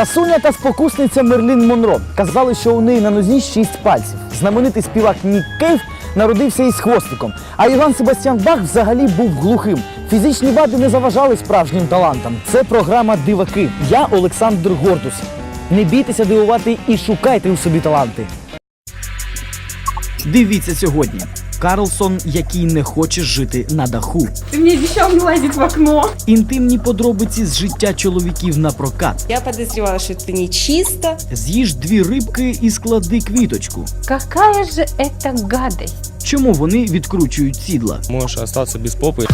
Красуня та спокусниця Мерлін Монро. Казали, що у неї на нозі шість пальців. Знаменитий співак Нік Кейв народився із хвостиком. А Іван Себастьян Бах взагалі був глухим. Фізичні вади не заважали справжнім талантам. Це програма Диваки. Я Олександр Гордус. Не бійтеся дивувати і шукайте у собі таланти. Дивіться сьогодні. Карлсон, який не хоче жити на даху. Ты мне обещал не лазить в окно. Інтимні подробиці з життя чоловіків на прокат. Я подозревала, что это нечисто. З'їж дві рибки і склади квіточку. Какая же это гадость. Чому вони відкручують сідла? Можешь остаться без попы.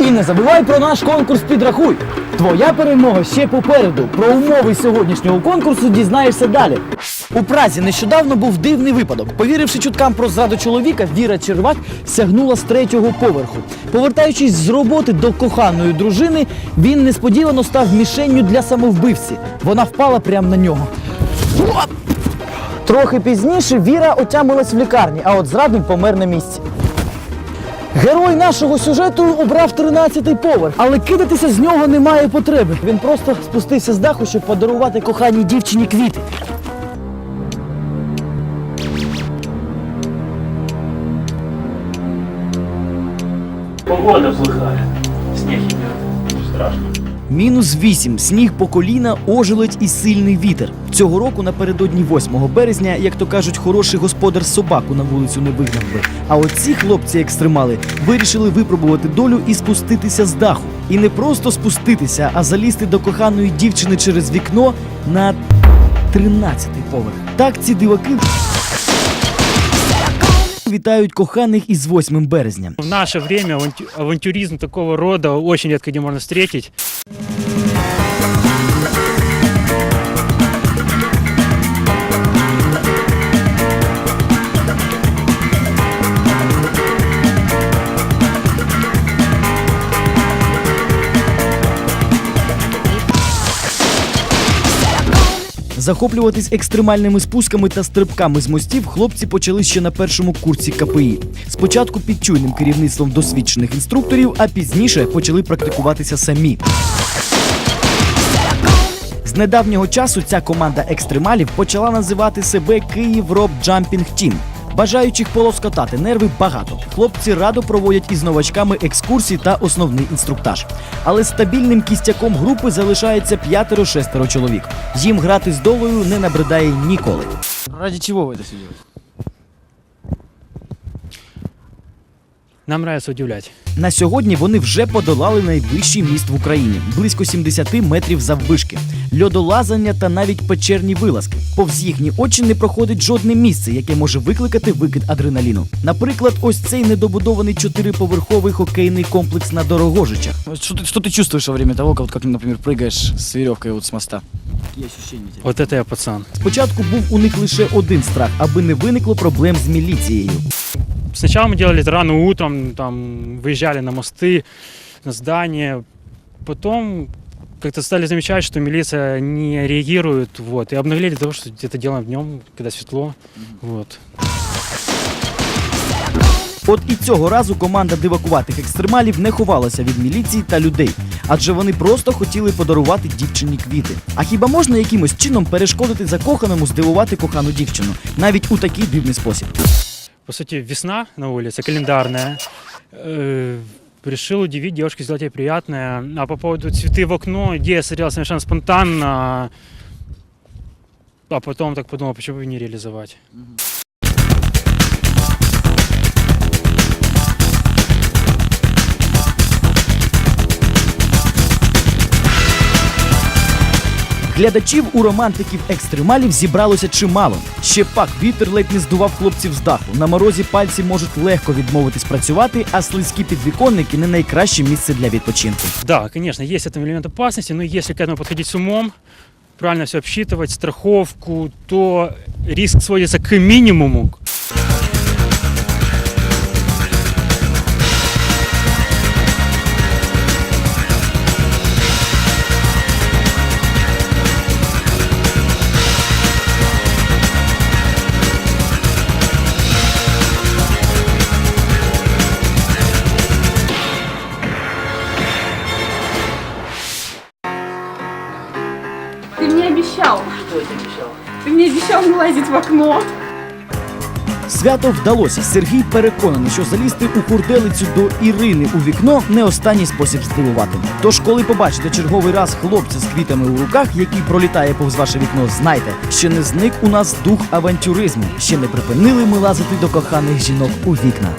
І не забувай про наш конкурс підрахуй. Твоя перемога ще попереду. Про умови сьогоднішнього конкурсу дізнаєшся далі. У Празі нещодавно був дивний випадок. Повіривши чуткам про зраду чоловіка, Віра Червак сягнула з третього поверху. Повертаючись з роботи до коханої дружини, він несподівано став мішенню для самовбивці. Вона впала прямо на нього. Трохи пізніше Віра отямилась в лікарні, а от зрадник помер на місці. Герой нашого сюжету обрав 13-й поверх, але кидатися з нього немає потреби. Він просто спустився з даху, щоб подарувати коханій дівчині квіти. Погода плохая. Снег идет. Страшно. Мінус 8. Сніг по коліна, ожеледь і сильний вітер. Цього року напередодні 8 березня, як то кажуть, хороший господар собаку на вулицю не вигнав би. А оці хлопці-екстремали вирішили випробувати долю і спуститися з даху. І не просто спуститися, а залізти до коханої дівчини через вікно на 13-й поверх. Так ці диваки вітають коханих із 8 березня. В наше время авантюризм такого роду очень редко где можно встретить. Захоплюватись екстремальними спусками та стрибками з мостів хлопці почали ще на першому курсі КПІ. Спочатку під чуйним керівництвом досвідчених інструкторів, а пізніше почали практикуватися самі. З недавнього часу ця команда екстремалів почала називати себе Київ Роб Джампінг Тім. Бажаючих полоскотати нерви багато. Хлопці радо проводять із новачками екскурсії та основний інструктаж. Але стабільним кістяком групи залишається п'ятеро-шестеро чоловік. Їм грати з долею не набридає ніколи. Раді чого ви це? Нам нравится удивлять. На сьогодні вони вже подолали найвищий міст в Україні близько 70 метрів заввишки, льодолазання та навіть печерні вилазки. Повз їхні очі не проходить жодне місце, яке може викликати викид адреналіну. Наприклад, ось цей недобудований чотириповерховий хокейний комплекс на Дорогожичах. Что ты, что ты чувствуешь во время того, как, как, например, прыгаешь с веревкой вот с моста? Какие ощущения у тебя? Вот это я пацан. Спочатку був у них лише один страх, аби не виникло проблем з міліцією. Сначала мы делали это рано утром, там выезжали на мосты, на здания. Потом как-то стали замечать, что милиция не реагирует, вот, и обнаглели того, что где-то делаем днем, когда светло, вот. От і цього разу команда дивакуватих екстремалів не ховалася від міліції та людей, адже вони просто хотіли подарувати дівчині квіти. А хіба можна якимось чином перешкодити закоханому здивувати кохану дівчину, навіть у такий дивний спосіб? По сути, весна на улице, календарная. Э, Решил удивить девушке, сделать ей приятное. А по поводу цветы в окно, идея созрела совершенно спонтанно. А потом так подумал, почему бы не реализовать. Глядачів у романтиків екстремалів зібралося чимало. Ще пак вітер ледь не здував хлопців з даху. На морозі пальці можуть легко відмовитись працювати, а слизькі підвіконники не найкраще місце для відпочинку. Да, конечно, есть этот элемент опасности, но если к этому подходить с умом, правильно все обсчитывать, страховку, то риск сводится к минимуму. Мне обещал не лазить в окно. Свято вдалося. Сергій переконаний, що залізти у хурделицю до Ірини у вікно не останній спосіб здивувати. Тож, коли побачите черговий раз хлопця з квітами у руках, який пролітає повз ваше вікно, знайте, ще не зник у нас дух авантюризму, ще не припинили ми лазити до коханих жінок у вікна.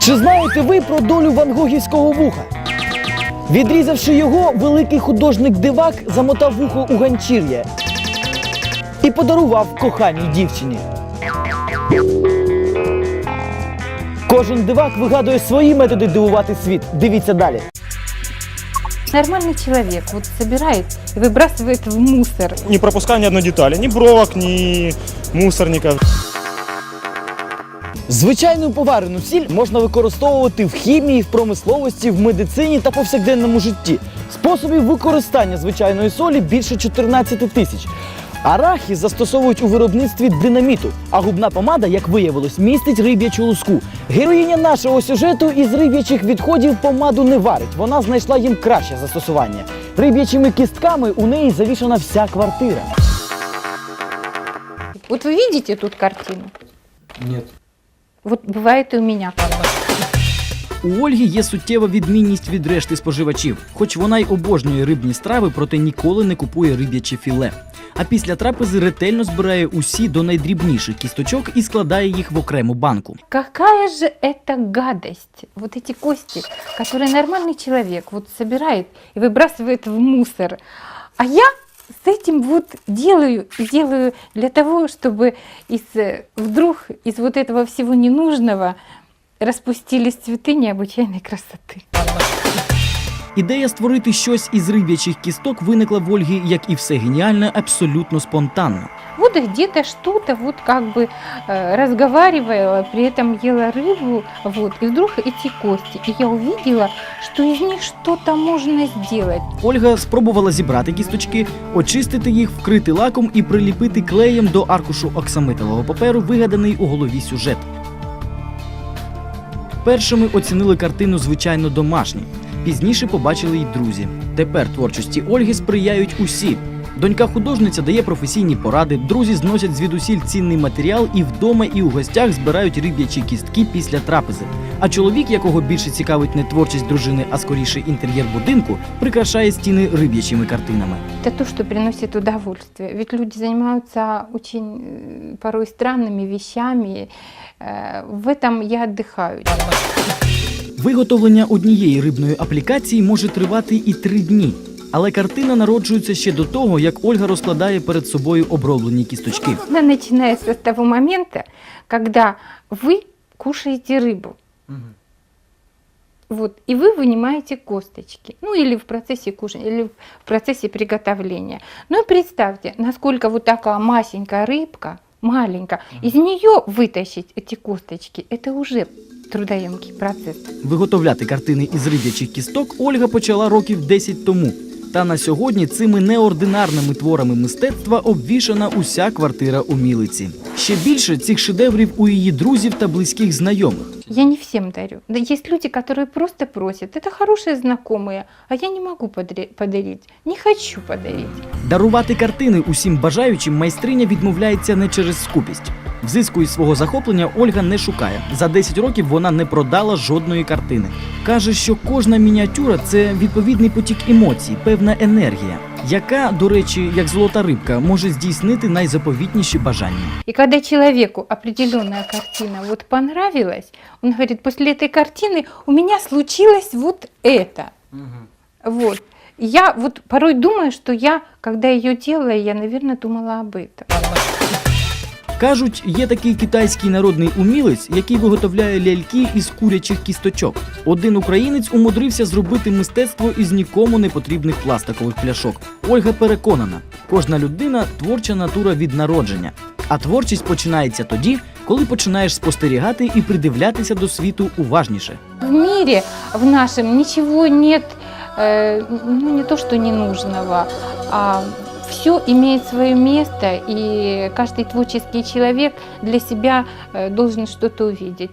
Чи знаєте ви про долю вангогівського вуха? Відрізавши його, великий художник дивак замотав вухо у ганчір'я і подарував коханій дівчині. Кожен дивак вигадує свої методи дивувати світ. Дивіться далі. Нормальный человек вот собирает и выбрасывает в мусор. не пропуская ни одной детали, ни бровок, ни мусорников. Звичайну поварену сіль можна використовувати в хімії, в промисловості, в медицині та повсякденному житті. Способів використання звичайної солі більше 14 тисяч. Арахіс застосовують у виробництві динаміту, а губна помада, як виявилось, містить риб'ячу луску. Героїня нашого сюжету із риб'ячих відходів помаду не варить. Вона знайшла їм краще застосування. Риб'ячими кістками у неї завішана вся квартира. Вот вы видите тут картину? Нет. Вот бывает и у меня. У Ольги є суттєва відмінність від решти споживачів, хоч вона й обожнює рибні страви, проте ніколи не купує риб'яче філе. А після трапези ретельно збирає усі до найдрібніших кісточок і складає їх в окрему банку. Какая же это гадость! Вот эти кости, которые нормальный человек вот собирает и выбрасывает в мусор. А я с этим вот делаю, делаю для того, чтобы из, э, вдруг из вот этого всего ненужного распустились цветы необычайной красоты. Ідея створити щось із риб'ячих кісток виникла в Ольги, як і все геніальне, абсолютно спонтанно. Вот где-то что-то вот как бы э, разговаривала, при этом ела рыбу, вот, и вдруг эти кости. И я увидела, что из них что-то можно сделать. Ольга спробувала зібрати кісточки, очистити їх, вкрити лаком і приліпити клеєм до аркушу оксамитового паперу, вигаданий у голові сюжет. Першими оцінили картину звичайно домашні. Пізніше побачили й друзі. Тепер творчості Ольги сприяють усі. Донька художниця дає професійні поради, друзі зносять звідусіль цінний матеріал і вдома, і у гостях збирають риб'ячі кістки після трапези. А чоловік, якого більше цікавить не творчість дружини, а скоріше інтер'єр будинку, прикрашає стіни риб'ячими картинами. Это то, что приносит удовольствие. Ведь люди занимаются очень э, порой странными вещами. Э, В этом я отдыхаю. Виготовлення однієї рибної аплікації може тривати і три дні. Але картина народжується ще до того, як Ольга розкладає перед собою оброблені кісточки. Она начинается с того момента, когда вы кушаете рыбу. Вот, и вы вынимаете косточки. Ну, или в процессе кушания, или в процессе приготовления. Ну и представьте, насколько вот такая масенькая рыбка, маленькая, из нее вытащить эти косточки, это уже трудоемкий процесс. Виготовляти картини із риб'ячих кісток Ольга почала років 10 тому. Та на сьогодні цими неординарними творами мистецтва обвішана уся квартира умілиці. Ще більше цих шедеврів у її друзів та близьких знайомих. Я не всем дарю. Да есть люди, которые просто просят. Это хорошие знакомые, а я не могу подре- подарить, не хочу подарить. Дарувати картини усім бажаючим майстриня відмовляється не через скупість. Взиску із свого захоплення Ольга не шукає. За 10 років вона не продала жодної картини. Каже, що кожна мініатюра це відповідний потік емоцій, певна енергія, яка, до речі, як золота рибка, може здійснити найзаповітніші бажання. И когда человеку определенная картина вот понравилась, он говорит, после этой картины у меня случилось вот это. Вот. И Я вот порой думаю, что я, когда ее делала, я, наверное, думала об этом. Кажуть, є такий китайський народний умілець, який виготовляє ляльки із курячих кісточок. Один українець умудрився зробити мистецтво із нікому не потрібних пластикових пляшок. Ольга переконана, кожна людина творча натура від народження. А творчість починається тоді, коли починаєш спостерігати і придивлятися до світу уважніше. В мире в нашем ничего нет, э, ну не то что ненужного, а все имеет свое место, и каждый творческий человек для себя э, должен что-то увидеть.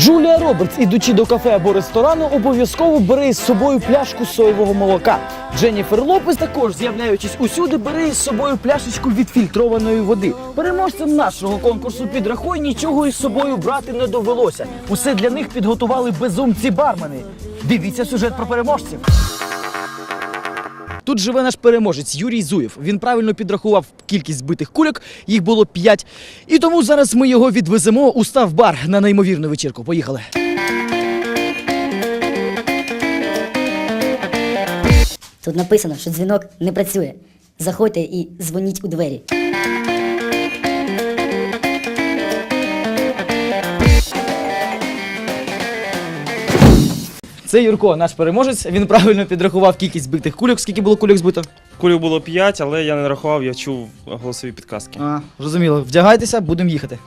Джулія Робертс, ідучи до кафе або ресторану, обов'язково бере із собою пляшку соєвого молока. Дженніфер Лопес також, з'являючись усюди, бере із собою пляшечку відфільтрованої води. Переможцям нашого конкурсу підрахуй нічого із собою брати не довелося. Усе для них підготували безумці бармени. Дивіться сюжет про переможців. Тут живе наш переможець Юрій Зуєв. Він правильно підрахував кількість збитих кульок, їх було 5. І тому зараз ми його відвеземо у став бар на неймовірну вечірку. Поїхали. Тут написано, що дзвінок не працює. Заходьте і дзвоніть у двері. Це Юрко, наш переможець. Він правильно підрахував кількість збитих кульок. Скільки було кульок збито? Кульок було 5, але я не рахував, я чув голосові підказки. А, зрозуміло. Вдягайтеся, будемо їхати.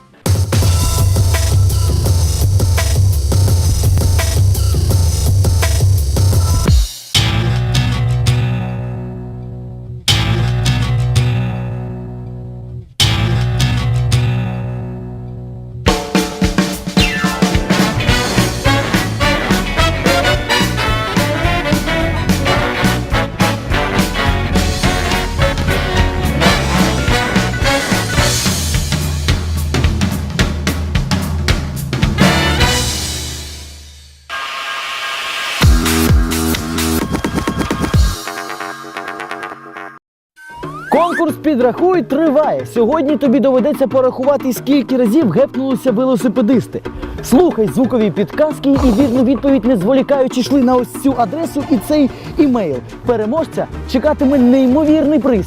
Підрахуй триває. Сьогодні тобі доведеться порахувати, скільки разів гепнулися велосипедисти. Слухай звукові підказки і вірну відповідь, не зволікаючи, йшли на ось цю адресу і цей імейл. Переможця чекатиме неймовірний приз.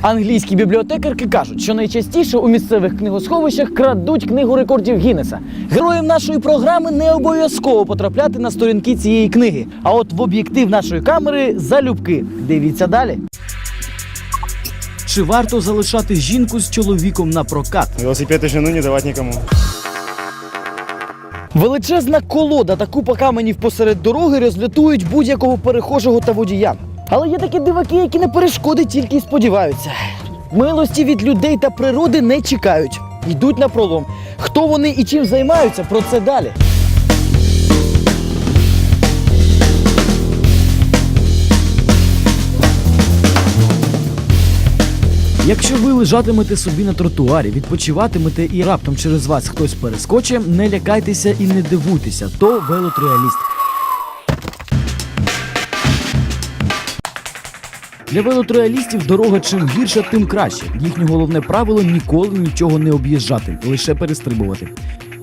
Англійські бібліотекарки кажуть, що найчастіше у місцевих книгосховищах крадуть книгу рекордів Гіннеса. Героям нашої програми не обов'язково потрапляти на сторінки цієї книги. А от в об'єктив нашої камери залюбки. Дивіться далі. Чи варто залишати жінку з чоловіком на прокат? Велосипед і жену не давати нікому. Величезна колода та купа каменів посеред дороги розлютують будь-якого перехожого та водія. Але є такі диваки, які на перешкоди тільки й сподіваються. Милості від людей та природи не чекають. Йдуть на пролом. Хто вони і чим займаються, про це далі. Якщо ви лежатимете собі на тротуарі, відпочиватимете і раптом через вас хтось перескоче, не лякайтеся і не дивуйтеся, то велотреаліст. Для велотреалістів дорога чим гірша, тим краще. Їхнє головне правило ніколи нічого не об'їжджати, лише перестрибувати.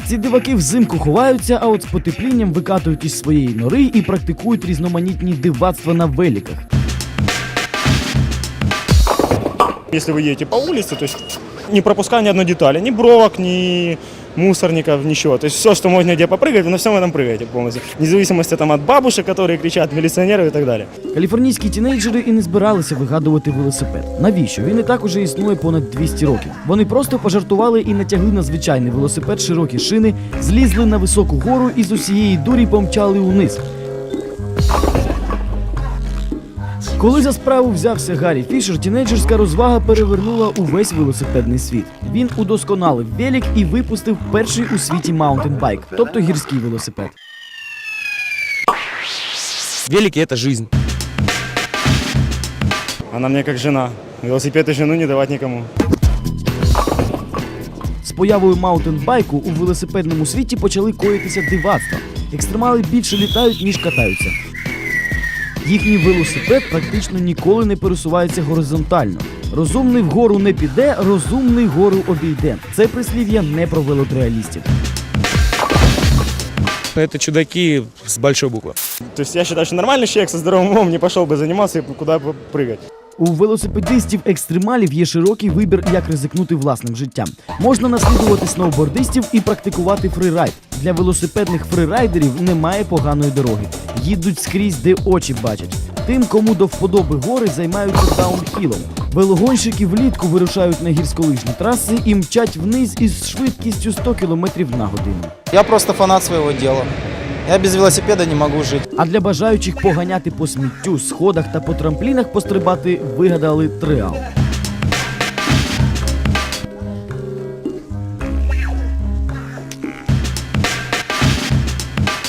Ці диваки взимку ховаються, а от з потеплінням викатують із своєї нори і практикують різноманітні дивацтва на великах. Если вы едете по улице, то есть не пропуская ни одной детали, ни бровок, ни мусорников, ничего. То есть все, что можно где попрыгать, вы на всем этом прыгаете полностью. Вне зависимости там, от бабушек, которые кричат, милиционеров и так далее. Каліфорнійські тінейджери і не збиралися вигадувати велосипед. Навіщо? Він і так уже існує понад 200 років. Вони просто пожартували і натягли на звичайний велосипед широкі шини, злізли на високу гору і з усієї дурі помчали униз. Коли за справу взявся Гаррі Фішер, тінейджерська розвага перевернула увесь велосипедний світ. Він удосконалив велик і випустив перший у світі маунтенбайк, тобто гірський велосипед. Велики – это жизнь. Она мне как жена. Велосипед и жену не давать никому. З появою маунтенбайку у велосипедному світі почали коїтися дивацтва. Екстремали більше літають, ніж катаються. Їхній велосипед практично ніколи не пересувається горизонтально. Розумний вгору не піде, розумний гору обійде. Це прислів'я не про велотреалістів. Это чудаки с большой буквы. То есть я считаю, что нормальный человек со здоровым умом не пошел бы заниматься и куда бы прыгать. У велосипедистів екстремалів є широкий вибір, як ризикнути власним життям. Можна наслідувати сноубордистів і практикувати фрирайд. Для велосипедних фрирайдерів немає поганої дороги. Їдуть скрізь, де очі бачать. Тим, кому до вподоби гори, займаються даунхілом. Велогонщики влітку вирушають на гірськолижні траси і мчать вниз із швидкістю 100 км на годину. Я просто фанат своего дела. Я без велосипеда не могу жить. А для бажаючих поганяти по сміттю, сходах та по трамплінах пострибати вигадали триал.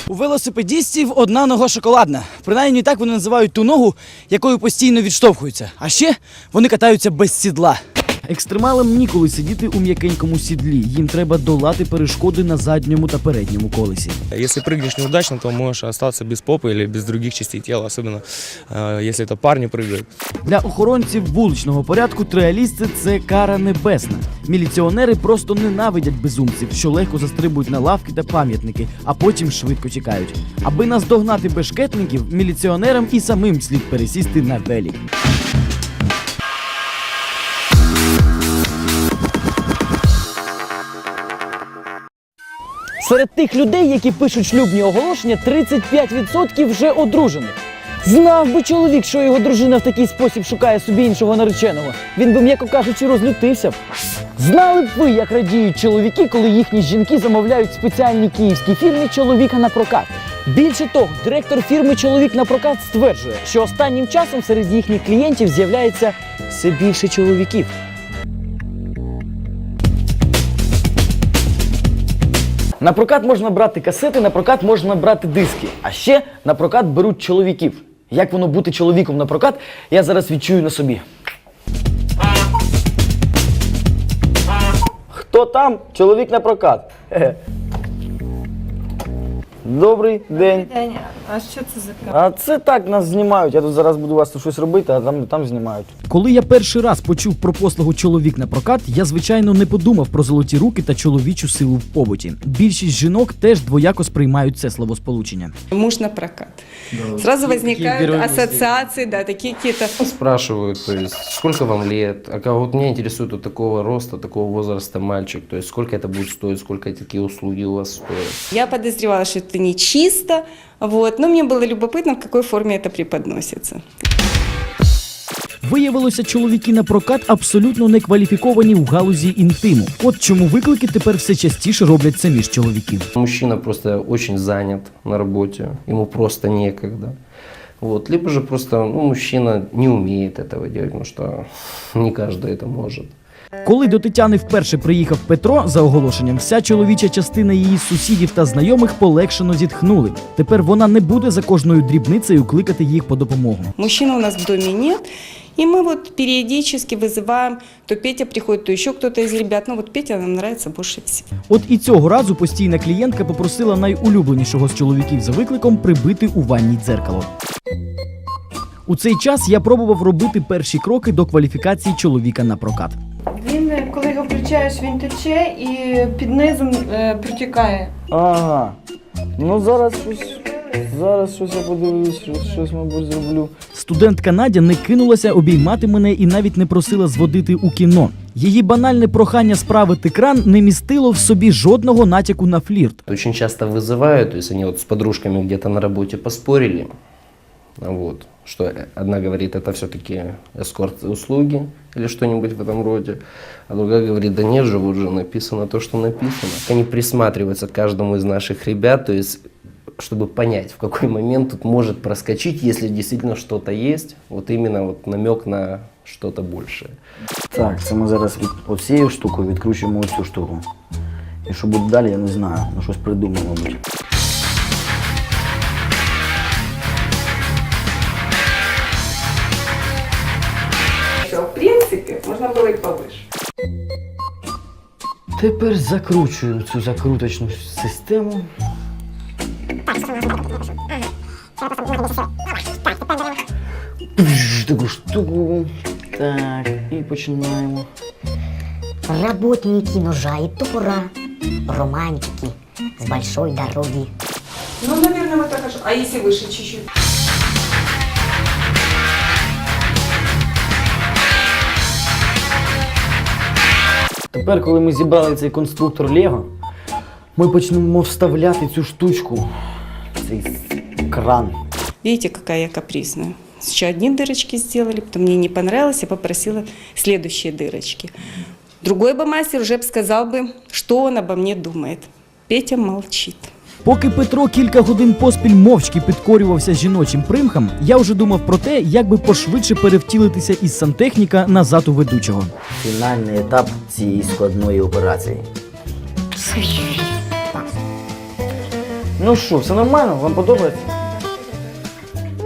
У велосипедістів одна нога шоколадна. Принаймні так вони називають ту ногу, якою постійно відштовхуються. А ще вони катаються без сідла. Екстремалам ніколи сидіти у м'якенькому сідлі. Їм треба долати перешкоди на задньому та передньому колесі. Если прыгнешь неудачно, то можешь остаться без попы или без других частей тела, особенно э, если это парни прыгают. Для охоронців вуличного порядку троялісти це кара небесна. Міліціонери просто ненавидять безумців, що легко застрибують на лавки та пам'ятники, а потім швидко тікають. Аби наздогнати бешкетників, міліціонерам і самим слід пересісти на велик. Серед тих людей, які пишуть шлюбні оголошення, 35% вже одружені. Знав би чоловік, що його дружина в такий спосіб шукає собі іншого нареченого. Він би, м'яко кажучи, розлютився б. Знали б ви, як радіють чоловіки, коли їхні жінки замовляють спеціальній київській фірмі чоловіка на прокат. Більше того, директор фірми Чоловік на прокат стверджує, що останнім часом серед їхніх клієнтів з'являється все більше чоловіків. На прокат можна брати касети, на прокат можна брати диски. А ще на прокат беруть чоловіків. Як воно бути чоловіком на прокат, я зараз відчую на собі. Хто там? Чоловік на прокат. Добрий день. А що це за А це так нас знімають. Я тут зараз буду у вас тут щось робити, а там, там знімають. Коли я перший раз почув про послугу чоловік на прокат, я звичайно не подумав про золоті руки та чоловічу силу в побуті. Більшість жінок теж двояко сприймають це словосполучення. Муж на прокат. Сразу возникают ассоциации, да, такие какие-то Спрашивают, то есть, сколько вам лет, а кого вот меня интересует вот такого роста, такого возраста мальчик, то есть, сколько это будет стоить, сколько такие услуги у вас стоят. Я подозревала, что это не чисто, вот, но мне было любопытно, в какой форме это преподносится. Виявилося, чоловіки на прокат абсолютно не кваліфіковані в галузі інтиму. От чому виклики тепер все частіше роблять самі ж чоловіків. Мужчина просто очень занят на работе, ему просто некогда. Вот. Либо же просто ну, мужчина не умеет этого делать, потому что не каждый это может. Коли до Тетяни вперше приїхав Петро за оголошенням, вся чоловіча частина її сусідів та знайомих полегшено зітхнули. Тепер вона не буде за кожною дрібницею кликати їх по допомогу. Мужчины у нас в доме нет, и мы вот периодически вызываем, то Петя приходит, то еще кто-то из ребят. Ну вот Петя нам нравится больше всего. От і цього разу постійна клієнтка попросила найулюбленішого з чоловіків за викликом прибити у ванні дзеркало. У цей час я пробував робити перші кроки до кваліфікації чоловіка на прокат. Він, е, коли його включаєш, він тече і під низом е, протікає. Ага. Ну зараз щось. Зараз щось я подивлюсь, щось, мабуть, зроблю. Студентка Надя не кинулася обіймати мене і навіть не просила зводити у кіно. Її банальне прохання справити кран не містило в собі жодного натяку на флірт. Очень часто вызывают, то есть они вот с подружками где-то на работе поспорили, вот, что одна говорит, это все-таки эскорт-услуги или что-нибудь в этом роде, а другая говорит, да нет же, вот же написано то, что написано. Они присматриваются к каждому из наших ребят, то есть чтобы понять, в какой момент тут может проскочить, если действительно что-то есть, вот именно вот намек на что-то большее. Так, це ми зараз від оцією штукою відкручуємо оцю штуку. І що буде далі, я не знаю. Ну щось придумаємо, принципе, можно было и повыше. Тепер закручую цю закруточну систему. Пш, Таку штуку. Так, і починаємо. Работники ножа и топора, романтики с большой дороги. Ну, наверное, вот так. аж- А если выше чуть-чуть? Тепер, коли ми зібрали цей конструктор Лего, ми почнемо вставляти цю штучку, цей кран. Видите, какая я капризная. Еще одни дырочки сделали, потом мне не понравилось, я попросила следующие дырочки. Другой бы мастер уже б сказал бы, что он обо мне думает. Петя молчит. Поки Петро кілька годин поспіль мовчки підкорювався жіночим примхам, я вже думав про те, як би пошвидше перевтілитися із сантехніка назад у ведучого. Фінальний етап цієї складної операції. Ну що, все нормально? Вам подобається?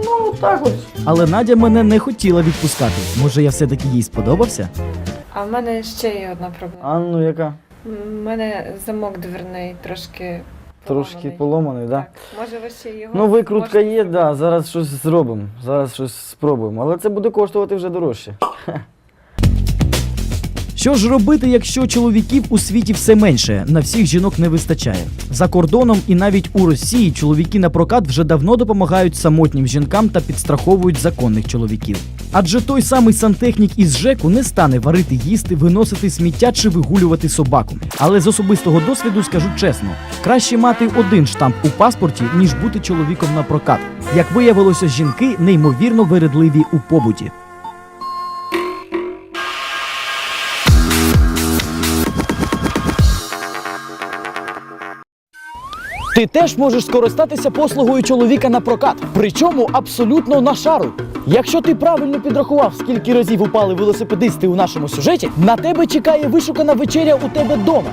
Ну, так от. Але Надя мене не хотіла відпускати. Може, я все-таки їй сподобався? А в мене ще є одна проблема. А ну яка? У мене замок дверний трошки. Трошки поломаний, да? Так. Може ви ще його. Ну, викрутка можете є, да, зараз щось зробимо. Зараз щось спробуємо. Але це буде коштувати вже дорожче. Що ж робити, якщо чоловіків у світі все менше, на всіх жінок не вистачає? За кордоном і навіть у Росії чоловіки на прокат вже давно допомагають самотнім жінкам та підстраховують законних чоловіків. Адже той самий сантехнік із ЖЕКу не стане варити їсти, виносити сміття чи вигулювати собаку. Але з особистого досвіду скажу чесно: краще мати один штамп у паспорті, ніж бути чоловіком на прокат. Як виявилося, жінки неймовірно виредливі у побуті. Ти теж можеш скористатися послугою чоловіка на прокат, причому абсолютно на шару. Якщо ти правильно підрахував, скільки разів упали велосипедисти у нашому сюжеті, на тебе чекає вишукана вечеря у тебе вдома,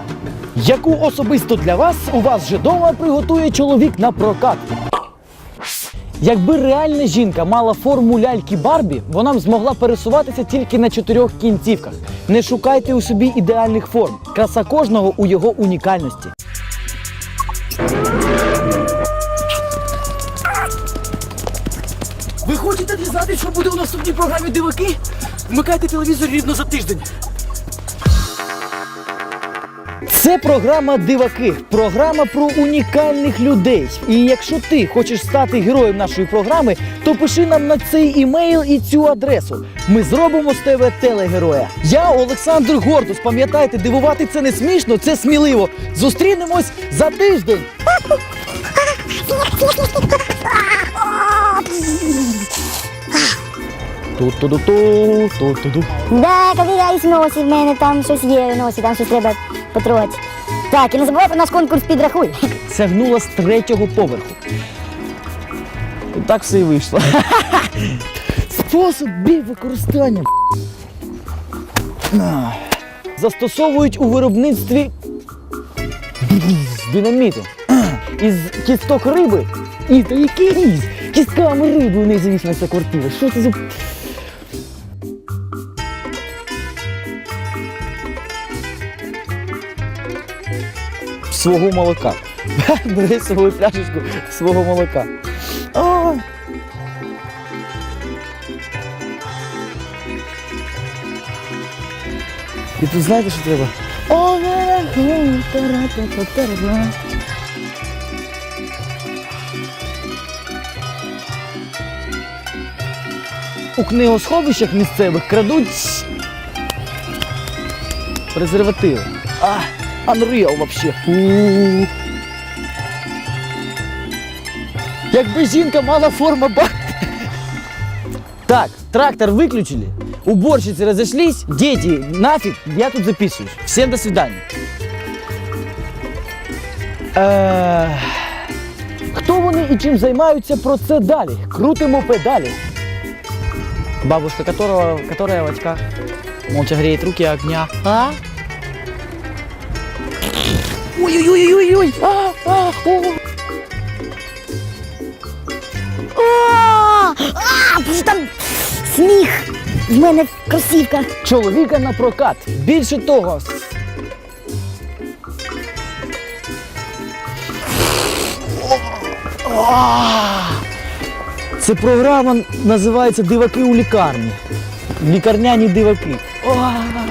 яку особисто для вас у вас же дома приготує чоловік на прокат. Якби реальна жінка мала форму ляльки Барбі, вона б змогла пересуватися тільки на чотирьох кінцівках. Не шукайте у собі ідеальних форм. Краса кожного у його унікальності. Ви хочете дізнатися, що буде у наступній програмі диваки? Вмикайте телевізор рівно за тиждень. Це програма Диваки, програма про унікальних людей. І якщо ти хочеш стати героєм нашої програми, то пиши нам на цей імейл і цю адресу. Ми зробимо з тебе телегероя. Я Олександр Гордус. Пам'ятайте, дивувати це не смішно, це сміливо. Зустрінемось за тиждень. Да, ковиряюсь в носі, в мене там щось є носі, там щось треба потрогати. Так, і не забувай про наш конкурс підрахуй. сягнула з третього поверху. І так все і вийшло. Способів використання. Застосовують у виробництві динаміту. Із кісток риби. І то який різ? Кістками риби у них завісна ця квартира. Що це за. Свого молока. Бери свою пляшечку свого молока. І тут знаєте, що треба? У книгосховищах місцевих крадуть презервативи. А, Unreal вообще. У. Якби жінка мала форму ба... Так, трактор выключили, уборщицы разошлись, дети, нафиг, я тут записываюсь. Всем до свидания. Е... Хто вони і чим займаються про це далі? Крутимо педалі. Бабушка, которого, которая в очках, молча греет руки огня. А? Ой-ой-ой-ой-ой! А, а, о. О, а, боже, там сміх. В мене кросівка. Чоловіка на прокат. Більше того. А! Це програма називається Диваки у лікарні. Лікарняні диваки. А!